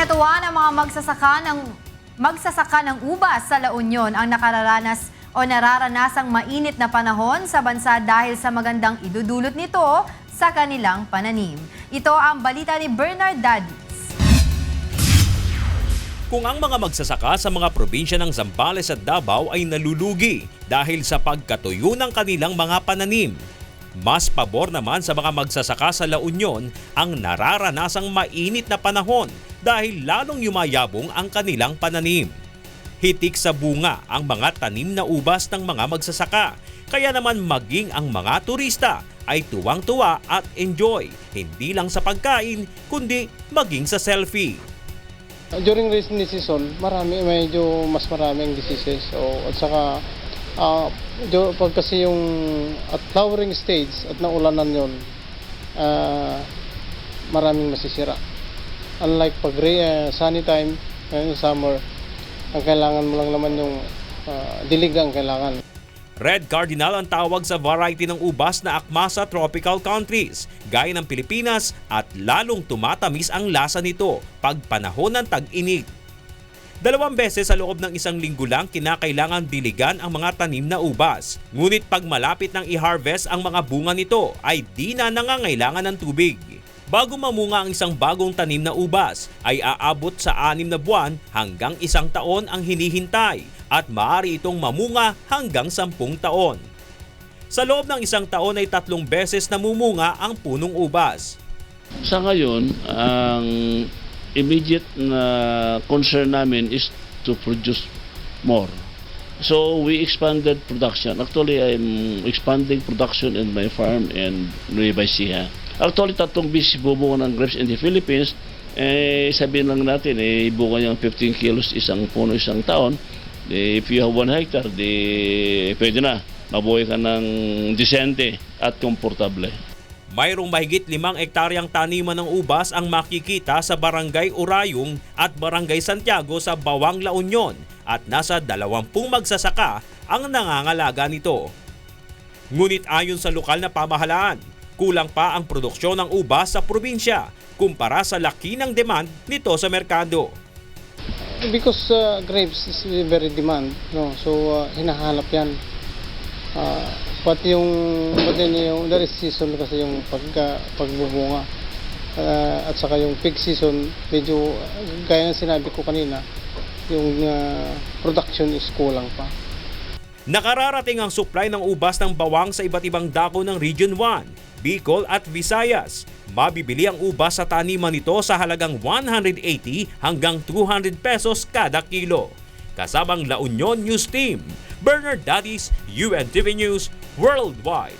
Kinatuwa ng mga magsasaka ng magsasaka ng ubas sa La Union ang nakararanas o nararanasang mainit na panahon sa bansa dahil sa magandang idudulot nito sa kanilang pananim. Ito ang balita ni Bernard Dadis. kung ang mga magsasaka sa mga probinsya ng Zambales at Davao ay nalulugi dahil sa pagkatuyo ng kanilang mga pananim. Mas pabor naman sa mga magsasaka sa La Union ang nararanasang mainit na panahon dahil lalong yumayabong ang kanilang pananim. Hitik sa bunga ang mga tanim na ubas ng mga magsasaka. Kaya naman maging ang mga turista ay tuwang-tuwa at enjoy, hindi lang sa pagkain kundi maging sa selfie. During rainy season, marami, medyo mas maraming diseases. So, at saka, do, pag kasi yung at flowering stage at naulanan yon ah, maraming masisira. Unlike pag ah, sunny time, ngayon summer, ang kailangan mo lang naman yung ah, dilig ang kailangan. Red Cardinal ang tawag sa variety ng ubas na akma sa tropical countries, gaya ng Pilipinas at lalong tumatamis ang lasa nito pag panahon ng tag-init. Dalawang beses sa loob ng isang linggo lang kinakailangan diligan ang mga tanim na ubas. Ngunit pag malapit ng i-harvest ang mga bunga nito ay di na nangangailangan ng tubig. Bago mamunga ang isang bagong tanim na ubas ay aabot sa anim na buwan hanggang isang taon ang hinihintay at maaari itong mamunga hanggang sampung taon. Sa loob ng isang taon ay tatlong beses namumunga ang punong ubas. Sa ngayon, ang immediate na concern namin is to produce more. So we expanded production. Actually, I'm expanding production in my farm in Nueva Ecija. Actually, tatlong beses bubunga ng grapes in the Philippines. Eh, sabihin lang natin, eh, bunga niyang 15 kilos isang puno isang taon. Eh, if you have 1 hectare, di pwede na. Mabuhay ka ng disente at komportable. Mayroong mahigit limang ektaryang taniman ng ubas ang makikita sa Barangay Urayong at Barangay Santiago sa Bawang La Union at nasa dalawampung magsasaka ang nangangalaga nito. Ngunit ayon sa lokal na pamahalaan, kulang pa ang produksyon ng ubas sa probinsya kumpara sa laki ng demand nito sa merkado. Because uh, grapes is very demand, no? so uh, hinahanap yan. Uh, pati yung, pati yung there season kasi yung pagka, pagbubunga. Uh, at saka yung peak season, medyo, gaya ng sinabi ko kanina, yung uh, production is kulang pa. Nakararating ang supply ng ubas ng bawang sa iba't ibang dako ng Region 1, Bicol at Visayas. Mabibili ang ubas sa taniman nito sa halagang 180 hanggang 200 pesos kada kilo. Kasabang La Union News Team, Bernard Dadis, UNTV News Worldwide.